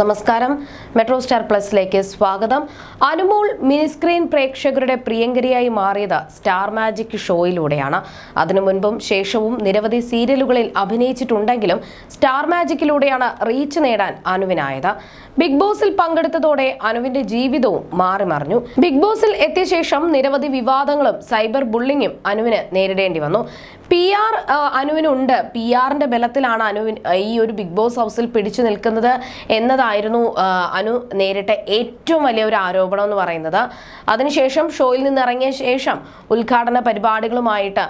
നമസ്കാരം. Metro star പ്ലസിലേക്ക് സ്വാഗതം. Anumol mini screen പ്രേക്ഷകരുടെ പ്രിയങ്കരിയായി മാറിയത് സ്റ്റാർ മാജിക് ഷോയിലൂടെയാണ്. അതിനു മുൻപും ശേഷവും നിരവധി സീരിയലുകളിൽ അഭിനയിച്ചിട്ടുണ്ടെങ്കിലും സ്റ്റാർ മാജിക്കിലൂടെയാണ് റീച്ച് നേടാൻ അനുവിനായത്. ബിഗ് ബോസിൽ പങ്കെടുത്തതോടെ അനുവിന്റെ ജീവിതവും മാറി മറിഞ്ഞു. ബിഗ് ബോസിൽ എത്തിയ ശേഷം നിരവധി വിവാദങ്ങളും സൈബർ ബുള്ളിങ്ങും അനുവിന് നേരിടേണ്ടി വന്നു. P R അനുവിനുണ്ട്. പി ആറിന്റെ ബലത്തിലാണ് അനുവിൻ ഈ ഒരു ബിഗ് ബോസ് ഹൗസിൽ പിടിച്ചു നിൽക്കുന്നത് എന്നതായിരുന്നു അനു നേരിട്ട ഏറ്റവും വലിയ ഒരു ആരോപണം എന്ന് പറയുന്നത്. അതിനുശേഷം ഷോയിൽ നിന്ന് ഇറങ്ങിയ ശേഷം ഉദ്ഘാടന പരിപാടികളുമായിട്ട്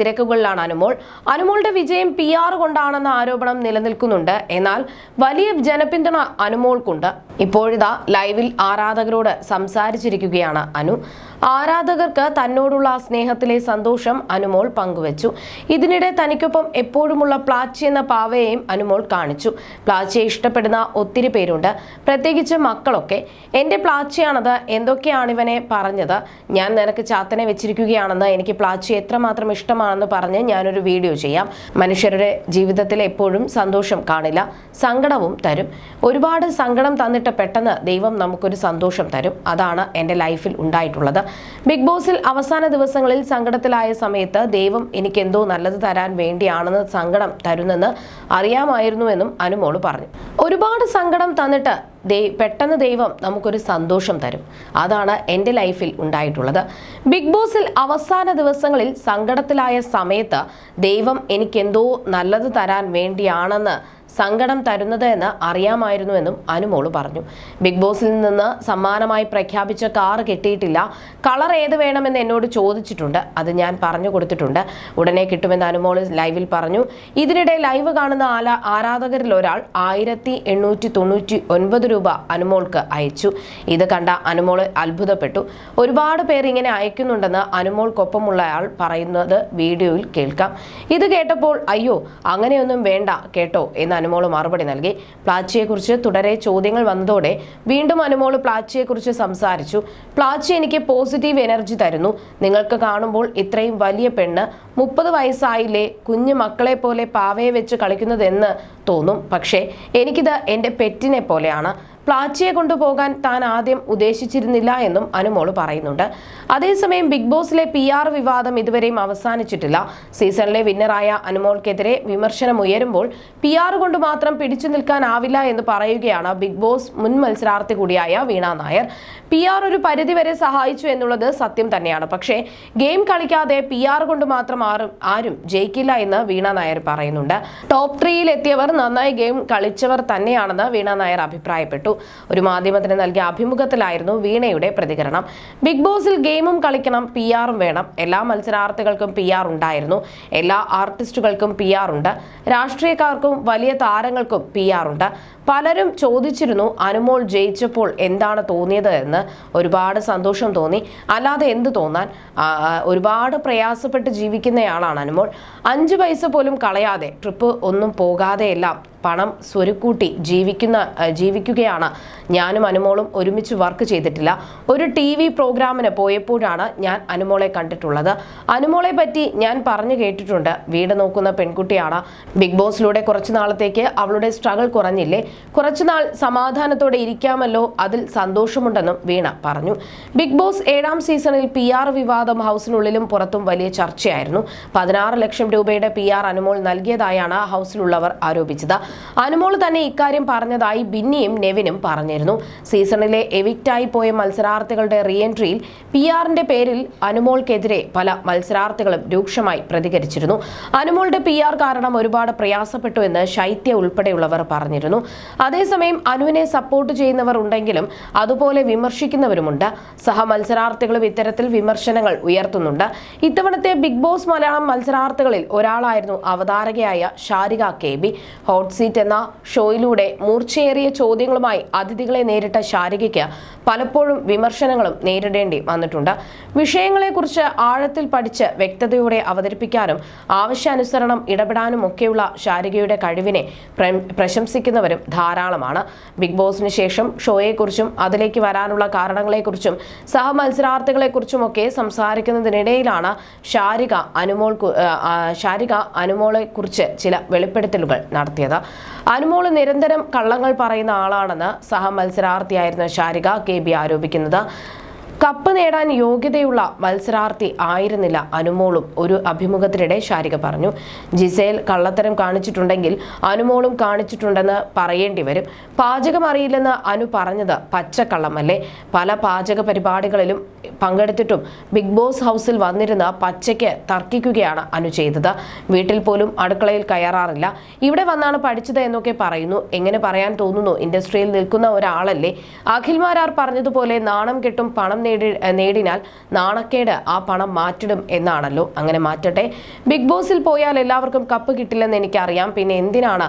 തിരക്കുകളിലാണ് അനുമോൾ. അനുമോളുടെ വിജയം പി ആർ കൊണ്ടാണെന്ന ആരോപണം നിലനിൽക്കുന്നുണ്ട്. എന്നാൽ വലിയ ജനപിന്തുണ അനുമോൾക്കുണ്ട്. ഇപ്പോഴിതാ ലൈവിൽ ആരാധകരോട് സംസാരിച്ചിരിക്കുകയാണ് അനു. ആരാധകർക്ക് തന്നോടുള്ള സ്നേഹത്തിലെ സന്തോഷം അനുമോൾ പങ്കുവച്ചു. ഇതിനിടെ തനിക്കൊപ്പം എപ്പോഴുമുള്ള പ്ലാച്ചി എന്ന പാവയെയും അനുമോൾ കാണിച്ചു. പ്ലാച്ചിയെ ഇഷ്ടപ്പെടുന്ന ഒത്തിരി പേരുണ്ട്. പ്രത്യേകിച്ച് മക്കളൊക്കെ. എന്റെ പ്ലാച്ചിയാണത്. എന്തൊക്കെയാണ് ഇവനെ പറഞ്ഞത്? ഞാൻ നിനക്ക് ചാത്തനെ വെച്ചിരിക്കുകയാണെന്ന് എനിക്ക് പ്ലാച്ചി എത്രമാത്രം ഇഷ്ടമാണെന്ന് പറഞ്ഞ് ഞാനൊരു വീഡിയോ ചെയ്യാം. മനുഷ്യരുടെ ജീവിതത്തിൽ എപ്പോഴും സന്തോഷം കാണില്ല. സങ്കടവും തരും. ഒരുപാട് സങ്കടം തന്നിട്ട് പെട്ടെന്ന് ദൈവം നമുക്കൊരു സന്തോഷം തരും. അതാണ് എന്റെ ലൈഫിൽ ഉണ്ടായിട്ടുള്ളത്. ബിഗ് ബോസിൽ അവസാന ദിവസങ്ങളിൽ സങ്കടത്തിലായ സമയത്ത് ദൈവം എനിക്കെന്തോ നല്ലത് തരാൻ വേണ്ടിയാണെന്ന് സങ്കടം തരുന്നെന്ന് അറിയാമായിരുന്നുവെന്നും അനുമോൾ പറഞ്ഞു. ഒരുപാട് സങ്കടം തന്നിട്ട് പെട്ടെന്ന് ദൈവം നമുക്കൊരു സന്തോഷം തരും. അതാണ് എന്റെ ലൈഫിൽ ഉണ്ടായിട്ടുള്ളത്. ബിഗ് ബോസിൽ അവസാന ദിവസങ്ങളിൽ സങ്കടത്തിലായ സമയത്ത് ദൈവം എനിക്കെന്തോ നല്ലത് തരാൻ വേണ്ടിയാണെന്ന് സങ്കടം തരുന്നത് എന്ന് അറിയാമായിരുന്നുവെന്നും അനുമോൾ പറഞ്ഞു. ബിഗ് ബോസിൽ നിന്ന് സമ്മാനമായി പ്രഖ്യാപിച്ച കാർ കിട്ടിയിട്ടില്ല. കളർ ഏത് വേണമെന്ന് എന്നോട് ചോദിച്ചിട്ടുണ്ട്. അത് ഞാൻ പറഞ്ഞു കൊടുത്തിട്ടുണ്ട്. ഉടനെ കിട്ടുമെന്ന് അനുമോൾ ലൈവിൽ പറഞ്ഞു. ഇതിനിടെ ലൈവ് കാണുന്ന ആരാധകരിൽ ഒരാൾ ആയിരത്തി എണ്ണൂറ്റി തൊണ്ണൂറ്റി ഒൻപത് രൂപ അനുമോൾക്ക് അയച്ചു. ഇത് കണ്ട അനുമോൾ അത്ഭുതപ്പെട്ടു. ഒരുപാട് പേർ ഇങ്ങനെ അയക്കുന്നുണ്ടെന്ന് അനുമോൾക്കൊപ്പമുള്ള ആൾ പറയുന്നത് വീഡിയോയിൽ കേൾക്കാം. ഇത് കേട്ടപ്പോൾ അയ്യോ അങ്ങനെയൊന്നും വേണ്ട കേട്ടോ എന്ന് അനുമോൾ മറുപടി നൽകി. പ്ലാച്ചിയെക്കുറിച്ച് തുടരെ ചോദ്യങ്ങൾ വന്നതോടെ വീണ്ടും അനുമോൾ പ്ലാച്ചിയെക്കുറിച്ച് സംസാരിച്ചു. പ്ലാച്ചി എനിക്ക് പോസിറ്റീവ് എനർജി തരുന്നു. നിങ്ങൾക്ക് കാണുമ്പോൾ ഇത്രയും വലിയ പെണ്ണ് മുപ്പത് വയസ്സായില്ലേ? കുഞ്ഞു മക്കളെ പോലെ പാവയെ വെച്ച് കളിക്കുന്നതെന്ന് തോന്നും. പക്ഷേ എനിക്കിത് എന്റെ പെറ്റിനെ പോലെയാണ്. പ്ലാച്ചിയെ കൊണ്ടുപോകാൻ താൻ ആദ്യം ഉദ്ദേശിച്ചിരുന്നില്ല എന്നും അനുമോൾ പറയുന്നുണ്ട്. അതേസമയം ബിഗ് ബോസിലെ പി ആർ വിവാദം ഇതുവരെയും അവസാനിച്ചിട്ടില്ല. സീസണിലെ വിന്നറായ അനുമോൾക്കെതിരെ വിമർശനം ഉയരുമ്പോൾ പി ആർ കൊണ്ട് മാത്രം പിടിച്ചു നിൽക്കാനാവില്ല എന്ന് പറയുകയാണ് ബിഗ് ബോസ് മുൻ മത്സരാർത്ഥി കൂടിയായ വീണ നായർ. പി ആർ ഒരു പരിധിവരെ സഹായിച്ചു എന്നുള്ളത് സത്യം തന്നെയാണ്. പക്ഷേ ഗെയിം കളിക്കാതെ പി ആർ കൊണ്ട് മാത്രം ആരും ആരും ജയിക്കില്ല എന്ന് വീണ നായർ പറയുന്നുണ്ട്. ടോപ്പ് ത്രീയിൽ എത്തിയവർ നന്നായി ഗെയിം കളിച്ചവർ തന്നെയാണെന്ന് വീണ നായർ അഭിപ്രായപ്പെട്ടു. ഒരു മാധ്യമത്തിന് നൽകിയ അഭിമുഖത്തിലായിരുന്നു വീണയുടെ പ്രതികരണം. ബിഗ് ബോസിൽ ഗെയിമും കളിക്കണം പി ആറും വേണം. എല്ലാ മത്സരാർത്ഥികൾക്കും പി ആർ ഉണ്ടായിരുന്നു. എല്ലാ ആർട്ടിസ്റ്റുകൾക്കും പി ആർ ഉണ്ട്. രാഷ്ട്രീയക്കാർക്കും വലിയ താരങ്ങൾക്കും പി ആർ ഉണ്ട്. പലരും ചോദിച്ചിരുന്നു അനുമോൾ ജയിച്ചപ്പോൾ എന്താണ് തോന്നിയത് എന്ന്. ഒരുപാട് സന്തോഷം തോന്നി. അല്ലാതെ എന്ത് തോന്നാൻ? ഒരുപാട് പ്രയാസപ്പെട്ട് ജീവിക്കുന്നയാളാണ് അനുമോൾ. അഞ്ച് പൈസ പോലും കളയാതെ ട്രിപ്പ് ഒന്നും പോകാതെയെല്ലാം പണം സ്വരുക്കൂട്ടി ജീവിക്കുന്ന ജീവിക്കുകയാണ്. ഞാനും അനുമോളും ഒരുമിച്ച് വർക്ക് ചെയ്തിട്ടില്ല. ഒരു ടി വി പ്രോഗ്രാമിന് പോയപ്പോഴാണ് ഞാൻ അനുമോളെ കണ്ടിട്ടുള്ളത്. അനുമോളെ പറ്റി ഞാൻ പറഞ്ഞു കേട്ടിട്ടുണ്ട്. വീട് നോക്കുന്ന പെൺകുട്ടിയാണ്. ബിഗ് ബോസിലൂടെ കുറച്ചു നാളത്തേക്ക് അവളുടെ സ്ട്രഗിൾ കുറഞ്ഞില്ലേ? കുറച്ചുനാൾ സമാധാനത്തോടെ ഇരിക്കാമല്ലോ. അതിൽ സന്തോഷമുണ്ടെന്നും വീണ പറഞ്ഞു. ബിഗ് ബോസ് ഏഴാം സീസണിൽ പി ആർ വിവാദം ഹൗസിനുള്ളിലും പുറത്തും വലിയ ചർച്ചയായിരുന്നു. പതിനാറ് ലക്ഷം രൂപയുടെ പി ആർ അനുമോൾ നൽകിയതായാണ് ഹൗസിലുള്ളവർ ആരോപിച്ചത്. അനുമോൾ തന്നെ ഇക്കാര്യം പറഞ്ഞതായി ബിന്നിയും നെവിനും പറഞ്ഞിരുന്നു. സീസണിലെ എവിക്റ്റായി പോയ മത്സരാർത്ഥികളുടെ റീഎൻട്രിയിൽ പി ആറിന്റെ പേരിൽ അനുമോൾക്കെതിരെ പല മത്സരാർത്ഥികളും രൂക്ഷമായി പ്രതികരിച്ചിരുന്നു. അനുമോളുടെ പി ആർ കാരണം ഒരുപാട് പ്രയാസപ്പെട്ടു എന്ന് ശൈത്യ ഉൾപ്പെടെയുള്ളവർ പറഞ്ഞിരുന്നു. അതേസമയം അനുവിനെ സപ്പോർട്ട് ചെയ്യുന്നവർ ഉണ്ടെങ്കിലും അതുപോലെ വിമർശിക്കുന്നവരുമുണ്ട്. സഹ മത്സരാർത്ഥികളും ഇത്തരത്തിൽ വിമർശനങ്ങൾ ഉയർത്തുന്നുണ്ട്. ഇത്തവണത്തെ ബിഗ് ബോസ് മലയാളം മത്സരാർത്ഥികളിൽ ഒരാളായിരുന്നു അവതാരകയായ Sharika K B. Hot seat എന്ന ഷോയിലൂടെ മൂർച്ചയേറിയ ചോദ്യങ്ങളുമായി അതിഥികളെ നേരിട്ട ശാരികയ്ക്ക് പലപ്പോഴും വിമർശനങ്ങളും നേരിടേണ്ടി വന്നിട്ടുണ്ട്. വിഷയങ്ങളെക്കുറിച്ച് ആഴത്തിൽ പഠിച്ച് വ്യക്തതയോടെ അവതരിപ്പിക്കാനും ആവശ്യാനുസരണം ഇടപെടാനും ഒക്കെയുള്ള ശാരികയുടെ കഴിവിനെ പ്ര- പ്രശംസിക്കുന്നവരും ധാരാളമാണ്. ബിഗ് ബോസിന് ശേഷം ഷോയെക്കുറിച്ചും അതിലേക്ക് വരാനുള്ള കാരണങ്ങളെക്കുറിച്ചും സഹമത്സരാർത്ഥികളെക്കുറിച്ചുമൊക്കെ സംസാരിക്കുന്നതിനിടയിലാണ് ശാരിക അനുമോൾ ശാരിക ആ, ആ, ഷാരിക അനുമോളെ കുറിച്ച് ചില വെളിപ്പെടുത്തലുകൾ നടത്തിയത്. അനുമോൾ നിരന്തരം കള്ളങ്ങൾ പറയുന്ന ആളാണെന്ന് സഹമത്സരാർത്ഥിയായിരുന്ന ശാരിക കെ ബി ആരോപിക്കുന്നത്. കപ്പ് നേടാൻ യോഗ്യതയുള്ള മത്സരാർത്ഥി ആയിരുന്നില്ല അനുമോളും. ഒരു അഭിമുഖത്തിനിടെ ശാരിക പറഞ്ഞു ജിസേൽ കള്ളത്തരം കാണിച്ചിട്ടുണ്ടെങ്കിൽ അനുമോളും കാണിച്ചിട്ടുണ്ടെന്ന് പറയേണ്ടി വരും. പാചകം അറിയില്ലെന്ന് അനു പറഞ്ഞത് പച്ചക്കള്ളമല്ലേ? പല പാചക പരിപാടികളിലും പങ്കെടുത്തിട്ടും ബിഗ് ബോസ് ഹൗസിൽ വന്നിരുന്ന പച്ചയ്ക്ക് തർക്കിക്കുകയാണ് അനു ചെയ്തത്. വീട്ടിൽ പോലും അടുക്കളയിൽ കയറാറില്ല. ഇവിടെ വന്നാണ് പഠിച്ചത് എന്നൊക്കെ പറയുന്നു. എങ്ങനെ പറയാൻ തോന്നുന്നു? ഇൻഡസ്ട്രിയിൽ നിൽക്കുന്ന ഒരാളല്ലേ? അഖിൽമാരാർ പറഞ്ഞതുപോലെ നാണം കെട്ടും പണം നേടി നേടിനാൽ നാണക്കേട് ആ പണം മാറ്റിടും എന്നാണല്ലോ. അങ്ങനെ മാറ്റട്ടെ. ബിഗ് ബോസിൽ പോയാൽ എല്ലാവർക്കും കപ്പ് കിട്ടില്ലെന്ന് എനിക്കറിയാം. പിന്നെ എന്തിനാണ്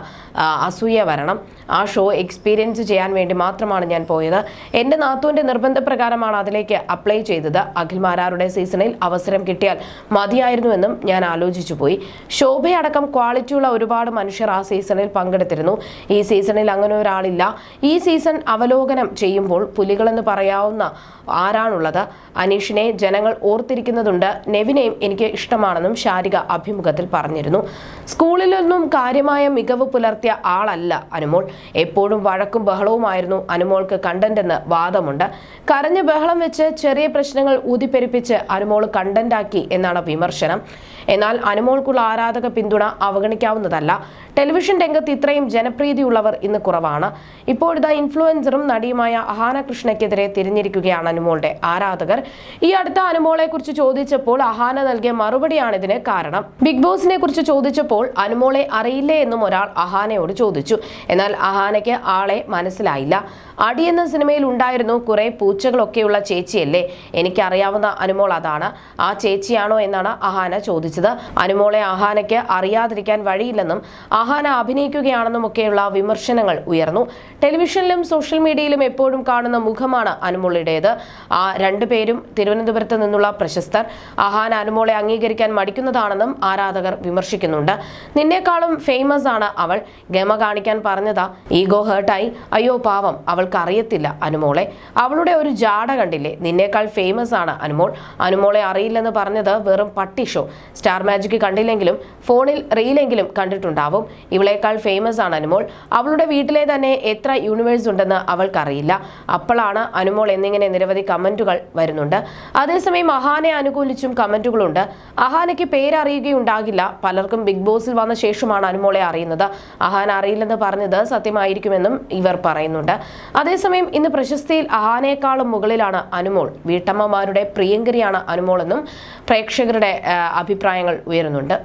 അസൂയ വരണം? ആ ഷോ എക്സ്പീരിയൻസ് ചെയ്യാൻ വേണ്ടി മാത്രമാണ് ഞാൻ പോയത്. എന്റെ നാത്തൂന്റെ നിർബന്ധപ്രകാരമാണ് അതിലേക്ക് അപ്ലൈ ചെയ്തത്. അഖിൽമാരാരുടെ സീസണിൽ അവസരം കിട്ടിയാൽ മതിയായിരുന്നുവെന്നും ഞാൻ ആലോചിച്ചു പോയി. ശോഭയടക്കം ക്വാളിറ്റിയുള്ള ഒരുപാട് മനുഷ്യർ ആ സീസണിൽ പങ്കെടുത്തിരുന്നു. ഈ സീസണിൽ അങ്ങനെ ഒരാളില്ല. ഈ സീസൺ അവലോകനം ചെയ്യുമ്പോൾ പുലികളെന്ന് പറയാവുന്ന ആരാണുള്ളത് അനീഷിനെ ജനങ്ങൾ ഓർത്തിരിക്കുന്നതുണ്ട്. നെവിനെയും എനിക്ക് ഇഷ്ടമാണെന്നും ശാരിക അഭിമുഖത്തിൽ പറഞ്ഞിരുന്നു. സ്കൂളിലൊന്നും കാര്യമായ മികവ് പുലർത്തിയ ആളല്ല അനുമോൾ. എപ്പോഴും വഴക്കും ബഹളവുമായിരുന്നു അനുമോൾക്ക് കണ്ടന്റ് എന്ന് വാദമുണ്ട്. കരഞ്ഞ് ബഹളം വെച്ച് ചെറിയ പ്രശ്നങ്ങൾ ഊതിപ്പെരുപ്പിച്ച് അനുമോൾ കണ്ടന്റാക്കി എന്നാണ് വിമർശനം. എന്നാൽ അനുമോൾക്കുള്ള ആരാധക പിന്തുണ അവഗണിക്കാവുന്നതല്ല. ടെലിവിഷൻ രംഗത്ത് ഇത്രയും ജനപ്രീതിയുള്ളവർ ഇന്ന് കുറവാണ്. ഇപ്പോഴിതാ ഇൻഫ്ലുവൻസറും നടിയുമായ അഹാന കൃഷ്ണയ്ക്കെതിരെ തിരിഞ്ഞിരിക്കുകയാണ് അനുമോളുടെ ആരാധകർ. ഈ അടുത്ത അനുമോളെ കുറിച്ച് ചോദിച്ചപ്പോൾ അഹാന നൽകിയ മറുപടിയാണ് ഇതിന് കാരണം. ബിഗ് ബോസിനെ കുറിച്ച് ചോദിച്ചപ്പോൾ അനുമോളെ അറിയില്ലേ എന്നും ഒരാൾ അഹാനയോട് ചോദിച്ചു. എന്നാൽ അഹാനയ്ക്ക് ആളെ മനസ്സിലായില്ല. അടി എന്ന സിനിമയിൽ ഉണ്ടായിരുന്നു കുറെ പൂച്ചകളൊക്കെയുള്ള ചേച്ചിയല്ലേ? എനിക്കറിയാവുന്ന അനുമോൾ അതാണ്. ആ ചേച്ചിയാണോ എന്നാണ് അഹാന ചോദിച്ചത്. അനുമോളെ അഹാനയ്ക്ക് അറിയാതിരിക്കാൻ വഴിയില്ലെന്നും അഭിനയിക്കുകയാണെന്നും ഒക്കെയുള്ള വിമർശനങ്ങൾ ഉയർന്നു. ടെലിവിഷനിലും സോഷ്യൽ മീഡിയയിലും എപ്പോഴും കാണുന്ന മുഖമാണ് അനുമോളുടേത്. ആ രണ്ടുപേരും തിരുവനന്തപുരത്ത് നിന്നുള്ള പ്രശസ്തർ. അഹാന അനുമോളെ അംഗീകരിക്കാൻ മടിക്കുന്നതാണെന്നും ആരാധകർ വിമർശിക്കുന്നുണ്ട്. നിന്നേക്കാളും ഫേമസ് ആണ് അവൾ. ഗമ കാണിക്കാൻ പറഞ്ഞതാ ഈഗോ ഹേർട്ടായി അയ്യോ പാവം. അവൾക്ക് അറിയത്തില്ല അനുമോളെ. അവളുടെ ഒരു ജാട കണ്ടില്ലേ? നിന്നേക്കാൾ ഫേമസ് ആണ് അനുമോൾ. അനുമോളെ അറിയില്ലെന്ന് പറഞ്ഞത് വെറും പട്ടി ഷോ സ്റ്റാർ മാജിക് കണ്ടില്ലെങ്കിലും ഫോണിൽ റീലെങ്കിലും കണ്ടിട്ടുണ്ടാവും. ഇവളേക്കാൾ ഫേമസ് ആണ് അനുമോൾ. അവളുടെ വീട്ടിലെ തന്നെ എത്ര യൂണിവേഴ്സ് ഉണ്ടെന്ന് അവൾക്കറിയില്ല. അപ്പോഴാണ് അനുമോൾ എന്നിങ്ങനെ നിരവധി കമന്റുകൾ വരുന്നുണ്ട്. അതേസമയം അഹാനെ അനുകൂലിച്ചും കമന്റുകളുണ്ട്. അഹാനയ്ക്ക് പേരറിയുകയുണ്ടാകില്ല. പലർക്കും ബിഗ് ബോസിൽ വന്ന ശേഷമാണ് അനുമോളെ അറിയുന്നത്. അഹാൻ അറിയില്ലെന്ന് പറഞ്ഞത് സത്യമായിരിക്കുമെന്നും ഇവർ പറയുന്നുണ്ട്. അതേസമയം ഇന്ന് പ്രശസ്തിയിൽ അഹാനേക്കാളും മുകളിലാണ് അനുമോൾ. വീട്ടമ്മമാരുടെ പ്രിയങ്കരിയാണ് അനുമോൾ എന്നും പ്രേക്ഷകരുടെ അഭിപ്രായങ്ങൾ ഉയരുന്നുണ്ട്.